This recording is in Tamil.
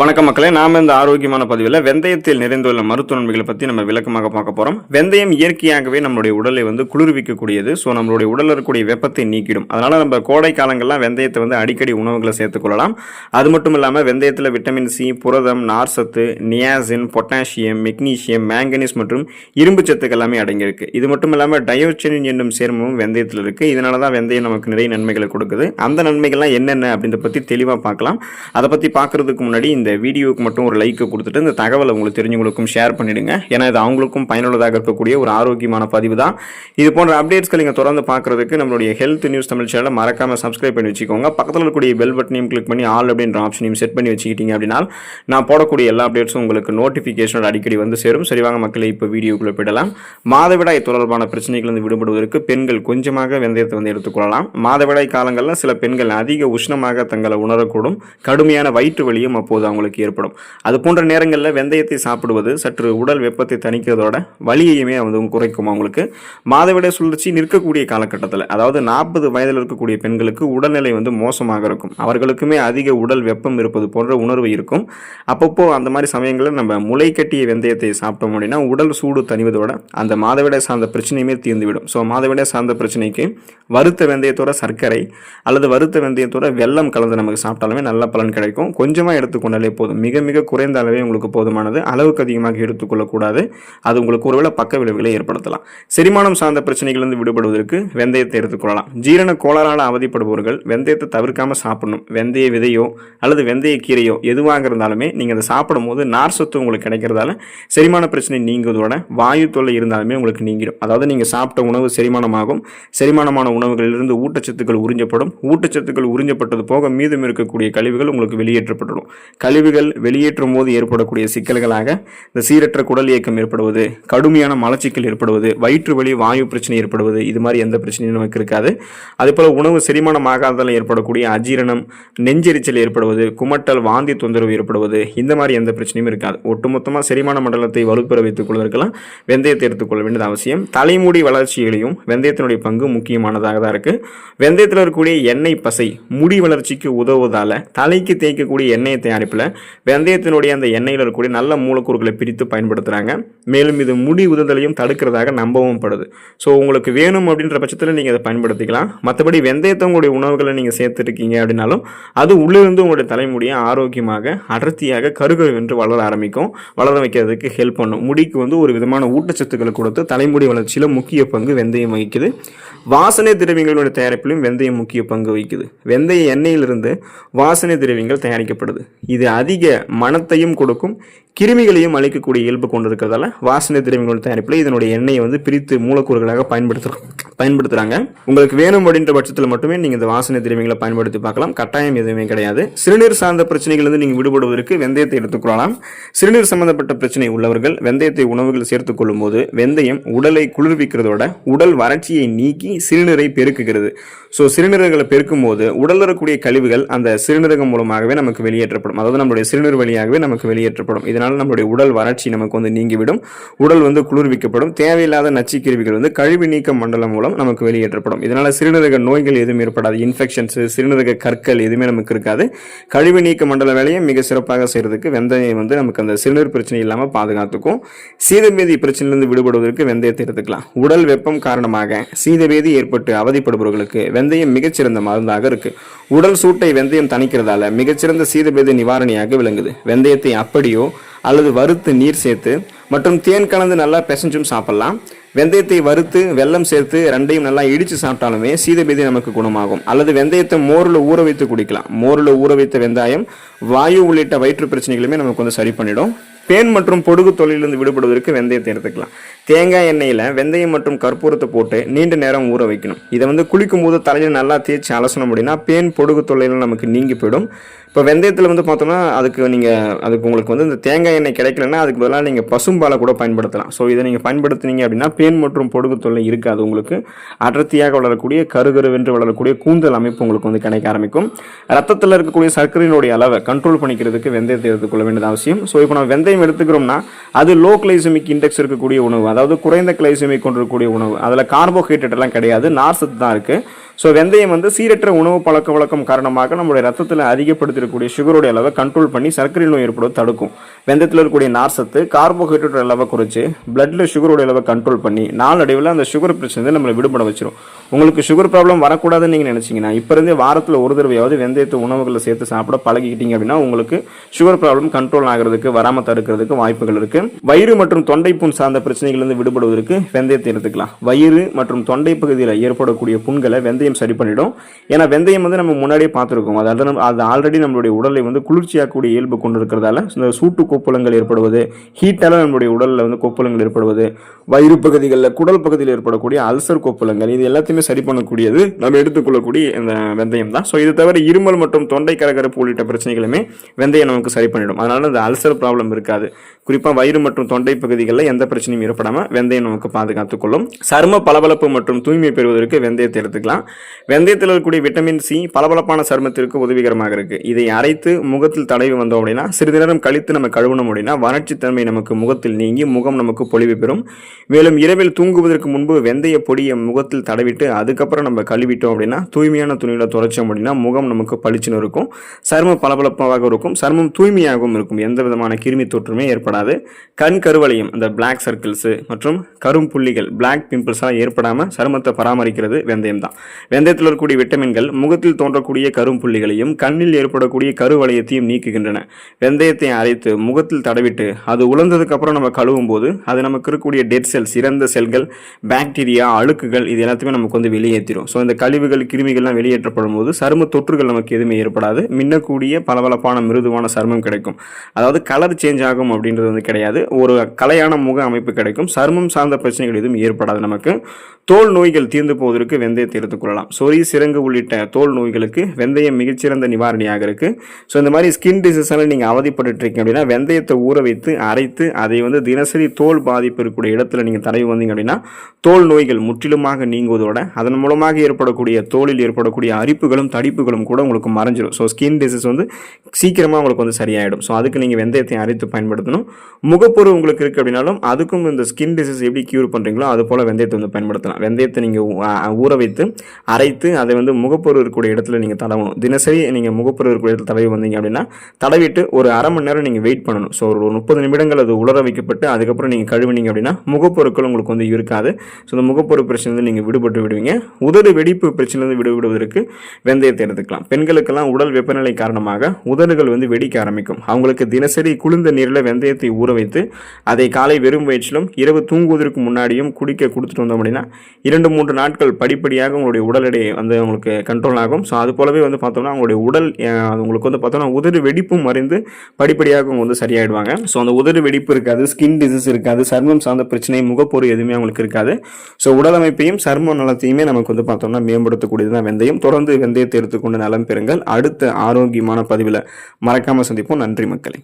வணக்கம் மக்களே நாம இந்த ஆரோக்கியமான பதிவில் வெந்தயத்தில் நிறைந்துள்ள மருத்துவ நன்மைகளை பற்றி நம்ம விளக்கமாக பார்க்க போகிறோம் வெந்தயம் இயற்கையாகவே நம்மளுடைய உடலை வந்து குளிர்விக்கக்கூடியது. ஸோ நம்மளுடைய உடலில் இருக்கக்கூடிய வெப்பத்தை நீக்கிடும். அதனால் நம்ம கோடை காலங்கள்லாம் வெந்தயத்தை வந்து அடிக்கடி உணவுகளை சேர்த்துக்கொள்ளலாம் அது மட்டும் இல்லாமல் வெந்தயத்தில் விட்டமின் சி புரதம் நார்சத்து நியாசின் பொட்டாசியம் மெக்னீசியம் மேங்கனீஸ் மற்றும் இரும்பு சத்துக்கள் எல்லாமே அடங்கியிருக்கு. இது மட்டும் இல்லாமல் டயோச்சனின் என்னும் சேர்மமும் வெந்தயத்தில் இருக்குது இதனால தான் வெந்தயம் நமக்கு நிறைய நன்மைகளை கொடுக்குது. அந்த நன்மைகள்லாம் என்னென்ன அப்படின்றத பற்றி தெளிவாக பார்க்கலாம். அதை பற்றி பார்க்குறதுக்கு முன்னாடி இந்த வீடியோவுக்கு மட்டும் ஒரு லைக்கை கொடுத்துட்டு இந்த தகவலை உங்களுக்கு தெரிஞ்சவங்களுக்கும் ஷேர் பண்ணிவிடுங்க ஏன்னா இது அவங்களுக்கும் பயனுள்ளதாக இருக்கக்கூடிய ஒரு ஆரோக்கியமான பதிவு தான். இது போன்ற அப்டேட்ஸ்கள் நீங்கள் தொடர்ந்து பார்க்குறதுக்கு நம்மளுடைய ஹெல்த் நியூஸ் தமிழ் சேனலை மறக்காமல் சப்ஸ்கிரைப் பண்ணி வச்சுக்கோங்க. பக்கத்தில் இருக்கக்கூடிய பெல் பட்டனையும் கிளிக் பண்ணி ஆல் அப்படின்ற ஆப்ஷனையும் செட் பண்ணி வச்சுக்கிட்டீங்க அப்படின்னா நான் போடக்கூடிய எல்லா அப்டேட்ஸும் உங்களுக்கு நோட்டிஃபிகேஷனோட அடிக்கடி வந்து சேரும். சரிவாங்க மக்களை இப்போ வீடியோக்குள்ளே போயிடலாம். மாதவிடாய் தொடர்பான பிரச்சனைகளிலிருந்து விடுபடுவதற்கு பெண்கள் கொஞ்சமாக வெந்தயத்தை வந்து எடுத்துக்கொள்ளலாம் மாதவிடாய் காலங்களில் சில பெண்கள் அதிக உஷ்ணமாக தங்களை உணரக்கூடும். கடுமையான வயிற்று வலியும் அப்போது அவங்களுக்கு ஏற்படும். அது போன்ற நேரங்களில் வெந்தயத்தை சாப்பிடுவது சற்று உடல் வெப்பத்தை தணிக்கிறதோட வலியையுமே வந்து குறைக்கும் அவங்களுக்கு. மாதவிட சுழற்சி நிற்கக்கூடிய காலகட்டத்தில் அதாவது நாற்பது வயதில் இருக்கக்கூடிய பெண்களுக்கு உடல்நிலை வந்து மோசமாக இருக்கும். அவர்களுக்குமே அதிக உடல் வெப்பம் இருப்பது போன்ற உணர்வு இருக்கும். அப்பப்போ அந்த மாதிரி சமயங்களில் நம்ம முளை கட்டிய வெந்தயத்தை சாப்பிட்டோம் அப்படின்னா உடல் சூடு தணிவதோட அந்த மாதவிட சார்ந்த பிரச்சனையுமே தீர்ந்துவிடும். ஸோ மாதவிடாய் சார்ந்த பிரச்சனைக்கு வறுத்த வெந்தயத்தோட சர்க்கரை அல்லது வறுத்த வெந்தயத்தோட வெள்ளம் கலந்து நமக்கு சாப்பிட்டாலுமே நல்ல பலன் கிடைக்கும். கொஞ்சமாக எடுத்துக்கொண்டாலே போதும். மிக மிக குறைந்த அளவே உங்களுக்கு போதுமானது. அளவுக்கு அதிகமாக எடுத்துக்கொள்ளக்கூடாது அது உங்களுக்கு ஒருவேளை பக்க விளைவுகளை ஏற்படுத்தலாம். செரிமானம் சார்ந்த பிரச்சனைகளிலிருந்து விடுபடுவதற்கு வெந்தயத்தை எடுத்துக்கொள்ளலாம் ஜீரண கோளாறால் அவதிப்படுபவர்கள் வெந்தயத்தை தவிர்க்காமல் சாப்பிடணும். வெந்தய விதையோ அல்லது வெந்தய கீரையோ எதுவாக இருந்தாலுமே நீங்கள் அதை சாப்பிடும்போது நார் சத்து உங்களுக்கு கிடைக்கிறதால செரிமான பிரச்சனை நீங்குவதோட வாயு தொல்லை இருந்தாலுமே உங்களுக்கு நீங்கிடும். அதாவது நீங்கள் சாப்பிட்ட உணவு செரிமானமாகும். செரிமானமான உணவுகளிலிருந்து ஊட்டச்சத்துக்கள் உறிஞ்சப்படும். ஊட்டச்சத்துக்கள் உறிஞ்சப்பட்டது போக மீதம் இருக்கக்கூடிய கழிவுகள் உங்களுக்கு வெளியேற்றப்பட்டுடும் கழிவுகள் வெளியேற்றும் போது ஏற்படக்கூடிய சிக்கல்களாக இந்த சீரற்ற குடல் இயக்கம் ஏற்படுவது கடுமையான மலச்சிக்கல் ஏற்படுவது வயிற்று வலி வாயு பிரச்சனை ஏற்படுவது இது மாதிரி எந்த பிரச்சனையும் நமக்கு இருக்காது. அதேபோல் உணவு செரிமானம் ஆகாததால் ஏற்படக்கூடிய அஜீரணம் நெஞ்செரிச்சல் ஏற்படுவது குமட்டல் வாந்தி தொந்தரவு ஏற்படுவது இந்த மாதிரி எந்த பிரச்சனையும் இருக்காது. ஒட்டுமொத்தமாக செரிமான மண்டலத்தை வலுப்பெற வைத்துக் கொள்வதற்கெல்லாம் வெந்தயத்தை எடுத்துக்கொள்ள வேண்டியது அவசியம். தலைமுடி வளர்ச்சியிலையும் வெந்தயத்தினுடைய பங்கு முக்கியமானதாக தான் இருக்குது வெந்தயத்தில் இருக்கக்கூடிய எண்ணெய் பசை முடி வளர்ச்சிக்கு உதவுவதால் தலைக்கு தேய்க்கக்கூடிய எண்ணெய் தயாரிப்பில் வெந்தயத்தினுடைய அந்த எண்ணெயில் இருக்கக்கூடிய நல்ல மூலக்கூறுகளை பிரித்து பயன்படுத்துகிறாங்க மேலும் இது முடி உததலையும் தடுக்கிறதாக நம்பவும் படுது. ஸோ உங்களுக்கு வேணும் அப்படின்ற பட்சத்தில் நீங்கள் அதை பயன்படுத்திக்கலாம். மற்றபடி வெந்தயத்தை உங்களுடைய உணவுகளை நீங்கள் சேர்த்துருக்கீங்க அப்படின்னாலும் அது உள்ளிருந்து உங்களுடைய தலைமுடியை ஆரோக்கியமாக அடர்த்தியாக கருகருவென்று வளர ஆரம்பிக்கும். வளர வைக்கிறதுக்கு ஹெல்ப் பண்ணும். முடிக்கு வந்து ஒரு விதமான ஊட்டச்சத்துக்களை கொடுத்து தலைமுடி வளர்ச்சியில் முக்கிய பங்கு வெந்தயம் வகிக்குது. வாசனை திரவியங்களுடைய தயாரிப்பிலும் வெந்தயம் முக்கிய பங்கு வகிக்குது. வெந்தய எண்ணெயிலிருந்து வாசனை திரவியங்கள் தயாரிக்கப்படுது. இது அதிக மனத்தையும் கொடுக்கும். கிருமிகளையும் அழிக்கக்கூடிய இயல்பு கொண்டு இருக்கிறதால வாசனை திரவியங்களோட தயாரிப்பில் இதனுடைய எண்ணெயை வந்து பிரித்து மூலக்கூறுகளாக பயன்படுத்து பயன்படுத்துகிறாங்க உங்களுக்கு வேணும் அப்படின்ற பட்சத்தில் மட்டுமே நீங்கள் இந்த வாசனை திரவியங்களை பயன்படுத்தி பார்க்கலாம். கட்டாயம் எதுவுமே கிடையாது. சிறுநீர் சார்ந்த பிரச்சனைகளிலிருந்து நீங்கள் விடுபடுவதற்கு வெந்தயத்தை எடுத்துக்கொள்ளலாம் சிறுநீர் சம்பந்தப்பட்ட பிரச்சனை உள்ளவர்கள் வெந்தயத்தை உணவுகள் சேர்த்துக் கொள்ளும்போது வெந்தயம் உடலை குளிர்விக்கிறதோட உடல் வறட்சியை நீக்கி சிறுநீரை பெருக்குகிறது. ஸோ சிறுநீரகங்களை பெருக்கும் போது உடல் இருக்கக்கூடிய கழிவுகள் அந்த சிறுநீரகம் மூலமாகவே நமக்கு வெளியேற்றப்படும். அதாவது நம்மளுடைய சிறுநீர் வழியாகவே நமக்கு வெளியேற்றப்படும். இதனால் நம்மளுடைய உடல் வறட்சி நமக்கு வந்து நீங்கிவிடும். உடல் வந்து குளிர்விக்கப்படும். தேவையில்லாத நச்சுக்கிருவிகள் வந்து கழிவு நீக்க மண்டலம் மூலம் நமக்கு வெளியேற்றப்படும். இதனால் சிறுநீரக நோய்கள் எதுவும் ஏற்படாது. இன்ஃபெக்ஷன்ஸ் சிறுநீரக கற்கள் எதுவுமே நமக்கு இருக்காது. கழிவு நீக்க மண்டல வேலையை மிக சிறப்பாக செய்கிறதுக்கு வெந்தயம் வந்து நமக்கு அந்த சிறுநீர் பிரச்சனை இல்லாமல் பாதுகாத்துக்கும். சீதமேதி பிரச்சனையிலிருந்து விடுபடுவதற்கு வெந்தயத்தை எடுத்துக்கலாம். உடல் வெப்பம் காரணமாக சீதவேதி ஏற்பட்டு அவதிப்படுபவர்களுக்கு வெந்தயம் மிகச்சிறந்த மருந்தாக இருக்கு. உடல் சூட்டை வெந்தயம் தணிக்கிறதால மிகச்சிறந்த சீதபேதி நிவாரணியாக விளங்குது. வெந்தயத்தை அப்படியோ அல்லது வறுத்து நீர் சேர்த்து மற்றும் தேன் கலந்து நல்லா பிசைஞ்சும் சாப்பிட்லாம். வெந்தயத்தை வறுத்து வெல்லம் சேர்த்து ரெண்டையும் நல்லா இடித்து சாப்பிட்டாலுமே சீதபேதி நமக்கு குணமாகும். அல்லது வெந்தயத்தை மோரில் ஊற வைத்து குடிக்கலாம். மோரில் ஊற வைத்த வெந்தாயம் வாயு உள்ளிட்ட வயிற்று பிரச்சனைகளுமே நமக்கு வந்து சரி பண்ணிடும். பேன் மற்றும் பொடுகு தொழிலிருந்து விடுபடுவதற்கு வெந்தயத்தை எடுத்துக்கலாம். தேங்காய் எண்ணெயில் வெந்தயம் மற்றும் கற்பூரத்தை போட்டு நீண்ட நேரம் ஊற வைக்கணும். இதை வந்து குளிக்கும் போது தலையில் நல்லா தேய்ச்சி அலசணும் அப்படின்னா பேன் பொடுகு தொல்லையில் நமக்கு நீங்கி போயிடும். இப்போ வெந்தயத்தில் வந்து பார்த்தோம்னா அதுக்கு நீங்கள் அதுக்கு உங்களுக்கு வந்து இந்த தேங்காய் எண்ணெய் கிடைக்கலன்னா அதுக்கு பதிலாக நீங்கள் பசும்பாலை கூட பயன்படுத்தலாம். ஸோ இதை நீங்கள் பயன்படுத்துனீங்க அப்படின்னா பேன் மற்றும் பொடுகு தொல்லை இருக்காது உங்களுக்கு. அடர்த்தியாக வளரக்கூடிய கருகருவென்று வளரக்கூடிய கூந்தல் அமைப்பு உங்களுக்கு வந்து கிடைக்க ஆரம்பிக்கும். ரத்தத்தில் இருக்கக்கூடிய சர்க்கரையினுடைய அளவை கண்ட்ரோல் பண்ணிக்கிறதுக்கு வெந்தயத்தை எடுத்துக்கொள்ள வேண்டியது அவசியம். ஸோ இப்போ நம்ம வெந்தயம் எடுத்துக்கிறோம்னா அது லோ கிளைசமிக் இண்டெக்ஸ் இருக்கக்கூடிய உணவு. அதாவது குறைந்த கிளைசமிக் கொண்டிருக்கக்கூடிய உணவு. அதில் கார்போஹைட்ரேட் எல்லாம் கிடையாது. நார்சத்து தான் இருக்குது ஸோ வெந்தயம் வந்து சீரற்ற உணவு பழக்க வழக்கம் காரணமாக நம்மளுடைய ரத்தத்தில் அதிகப்படுத்திருக்கக்கூடிய சுகருடைய அளவை கண்ட்ரோல் பண்ணி சர்க்கரை நோய் ஏற்படுவது தடுக்கும். வெந்தயத்தில் இருக்கக்கூடிய நார்சத்து கார்போஹைட்ரேட் அளவை குறைச்சி பிளட்டில் சுகருடைய அளவை கண்ட்ரோல் பண்ணி நாளடைவில் அந்த சுகர் பிரச்சனை நம்மளை விடுபட வச்சிரும். உங்களுக்கு சுகர் ப்ராப்ளம் வரக்கூடாதுன்னு நீங்கள் நினச்சிங்கன்னா இப்போ இருந்தே வாரத்தில் ஒரு தடவையாவது வெந்தயத்தை உணவுகளை சேர்த்து சாப்பிட பழகிக்கிட்டீங்க அப்படின்னா உங்களுக்கு சுகர் ப்ராப்ளம் கண்ட்ரோல் ஆகிறதுக்கு வராமல் தடுக்கிறதுக்கு வாய்ப்புகள் இருக்குது வயிறு மற்றும் தொண்டை புண் சார்ந்த பிரச்சனைகள்லேருந்து விடுபடுவதற்கு வெந்தயத்தை எடுத்துக்கலாம். வயிறு மற்றும் தொண்டை பகுதியில் ஏற்படக்கூடிய புண்களை வெந்தயம் சரி பண்ணிடும். ஏன்னா வெந்தயம் வந்து நம்ம முன்னாடியே பார்த்துருக்கோம். அதாவது நம்ம- அது ஆல்ரெடி நம்மளுடைய உடலை வந்து குளிர்ச்சியாக்கக்கூடிய இயல்பு கொண்டு இருக்கிறதால இந்த சூட்டு கொப்புளங்கள் ஏற்படுவது ஹீட்டால நம்மளுடைய உடலில் வந்து கோப்பலங்கள் ஏற்படுவது வயிறு பகுதிகளில் குடல் பகுதியில் ஏற்படக்கூடிய அல்சர் கோப்பலங்கள் இது எல்லாத்தையுமே சரி பண்ணக்கூடியது நம்ம எடுத்துக்கொள்ளக்கூடிய இந்த வெந்தயம் தான். ஸோ இது தவிர இருமல் மற்றும் தொண்டை கரகரப்பு உள்ளிட்ட பிரச்சனைகளுமே வெந்தயம் நமக்கு சரி பண்ணிடும். அதனால இந்த அல்சர் ப்ராப்ளம் இருக்காது. குறிப்பாக வயிறு மற்றும் தொண்டை பகுதிகளில் எந்த பிரச்சனையும் ஏற்படாமல் வெந்தயம் நமக்கு பாதுகாத்துக்கொள்ளும் சரும பளபளப்பு மற்றும் தூய்மை பெறுவதற்கு வெந்தயத்தை எடுத்துக்கலாம். வெந்தயத்தில் இருக்கக்கூடிய விட்டமின் சி பளபளப்பான சருமத்திற்கு உதவிகரமாக இருக்குது இதை அரைத்து முகத்தில் தடவி வந்தோம் அப்படின்னா சிறிது நேரம் கழித்து நம்ம கழுவணும் அப்படின்னா வறட்சித்தன்மை நமக்கு முகத்தில் நீங்கி முகம் நமக்கு பொலிவு பெறும். மேலும் இரவில் தூங்குவதற்கு முன்பு வெந்தய பொடியை முகத்தில் தடவிட்டு அதுக்கப்புறம் நம்ம கழுவிட்டோம் அப்படின்னா தூய்மையான துணியில் துடைச்சோம் அப்படின்னா முகம் நமக்கு பளிச்சுன்னு இருக்கும். சருமம் பளபளப்பாக இருக்கும். சருமம் தூய்மையாகவும் இருக்கும். எந்த விதமான கிருமி தொற்றுமே ஏற்படாது. கண் கருவளையும் அந்த பிளாக் சர்க்கிள்ஸு மற்றும் கரும் புள்ளிகள் பிளாக் பிம்பிள்ஸ்லாம் ஏற்படாமல் சருமத்தை பராமரிக்கிறது வெந்தயம் தான். வெந்தயத்தில் இருக்கக்கூடிய விட்டமின்கள் முகத்தில் தோன்றக்கூடிய கரும் புள்ளிகளையும் கண்ணில் ஏற்படக்கூடிய கருவளையத்தையும் நீக்குகின்றன. வெந்தயத்தை அரைத்து முகத்தில் தடவிட்டு அது உலர்ந்ததுக்கப்புறம் நம்ம கழுவும் போது அது நமக்கு இருக்கக்கூடிய டெட் செல்ஸ் இறந்த செல்கள் பாக்டீரியா அழுக்குகள் இது எல்லாத்தையுமே நமக்கு வந்து வெளியேற்றிடும் ஸோ இந்த கழிவுகள் கிருமிகள்லாம் வெளியேற்றப்படும் போது சரும தொற்றுகள் நமக்கு எதுவுமே ஏற்படாது. மின்னக்கூடிய பளபளப்பான மிருதுவான சருமம் கிடைக்கும். அதாவது கலர் சேஞ்ச் ஆகும் அப்படின்றது வந்து கிடையாது. ஒரு கலையான முக அமைப்பு கிடைக்கும். சருமம் சார்ந்த பிரச்சனைகள் எதுவும் ஏற்படாது நமக்கு. தோல் நோய்கள் தீர்ந்து போவதற்கு வெந்தயத்தை எடுத்துக்கொள்ளலாம் சொறி சிறங்கு உள்ளிட்ட தோல் நோய்களுக்கு வெந்தயம் மிகச்சிறந்த நிவாரணியாக இருக்குது ஸோ இந்த மாதிரி ஸ்கின் டிசீஸால நீங்கள் அவதிப்பட்டு இருக்கீங்க அப்படின்னா வெந்தயத்தை ஊற வைத்து அரைத்து அதை வந்து தினசரி தோல் பாதிப்பு இருக்கக்கூடிய இடத்துல நீங்கள் தடவி வந்தீங்க அப்படின்னா தோல் நோய்கள் முற்றிலுமாக நீங்குவதோட அதன் மூலமாக ஏற்படக்கூடிய தோலில் ஏற்படக்கூடிய அரிப்புகளும் தடிப்புகளும் கூட உங்களுக்கு மறைஞ்சிடும் ஸோ ஸ்கின் டிசீஸ் வந்து சீக்கிரமாக உங்களுக்கு வந்து சரியாயிடும். ஸோ அதுக்கு நீங்கள் வெந்தயத்தை அரைத்து பயன்படுத்தணும். முகப்பொரு உங்களுக்கு இருக்குது அப்படின்னாலும் அதுக்கும் இந்த ஸ்கின் டிசீஸ் எப்படி க்யூர் பண்ணுறீங்களோ அது போல் வெந்தயத்தை வந்து பயன்படுத்தலாம். வெந்தயத்தை நீங்கள் ஊற வைத்து அரைத்து அதை வந்து முகப்பொரு இருக்கக்கூடிய இடத்துல நீங்கள் தடவணும். தினசரி நீங்கள் முகப்பொரு இருக்கக்கூடிய இடத்துல தடவி வந்தீங்க அப்படின்னா தடவிட்டு ஒரு அரை மணி நேரம் நீங்கள் வெயிட் பண்ணணும். ஸோ ஒரு முப்பது நிமிடங்கள் அது உலர வைக்கப்பட்டு அதுக்கப்புறம் நீங்கள் கழுவினீங்க அப்படின்னா முகப்பொருட்கள் உங்களுக்கு வந்து இருக்காது. ஸோ இந்த முகப்பொரு பிரச்சனை நீங்கள் விடுபட்டு விடுவீங்க. உதடு வெடிப்பு பிரச்சனைலேருந்து விடுவிடுவதற்கு வெந்தயத்தை எடுத்துக்கலாம். பெண்களுக்கெல்லாம் உடல் வெப்பநிலை காரணமாக உதடுகள் வந்து வெடிக்க ஆரம்பிக்கும். அவங்களுக்கு தினசரி குளிர்ந்த நீரில் வெந்தயத்தை ஊற வைத்து அதை காலை வெறும் வயிற்றிலும் இரவு தூங்குவதற்கு முன்னாடியும் குடிக்க கொடுத்துட்டு வந்தோம் அப்படின்னா இரண்டு மூன்று நாட்கள் படிப்படியாக உங்களுடைய உடல் எடை வந்து உங்களுக்கு கண்ட்ரோல் ஆகும். ஸோ அது போலவே வந்து பார்த்தோம்னா உங்களுடைய உடல் உங்களுக்கு வந்து பார்த்தோம்னா உதடு வெடிப்பும் மறைந்து படிப்படியாக அவங்க வந்து சரியாயிடுவாங்க. ஸோ அந்த உதடு வெடிப்பு இருக்காது ஸ்கின் டிசீஸ் இருக்காது சர்மம் சார்ந்த பிரச்சனை முகப்பொரு எதுவுமே அவங்களுக்கு இருக்காது. ஸோ உடல் அமைப்பையும் சர்ம நலத்தையுமே நமக்கு வந்து பார்த்தோம்னா மேம்படுத்தக்கூடியது தான் வெந்தயம். தொடர்ந்து வெந்தயத்தை எடுத்துக்கொண்டு நலம் பெறுங்கள். அடுத்த ஆரோக்கியமான பதிவில் மறக்காமல் சந்திப்போம். நன்றி மக்களே.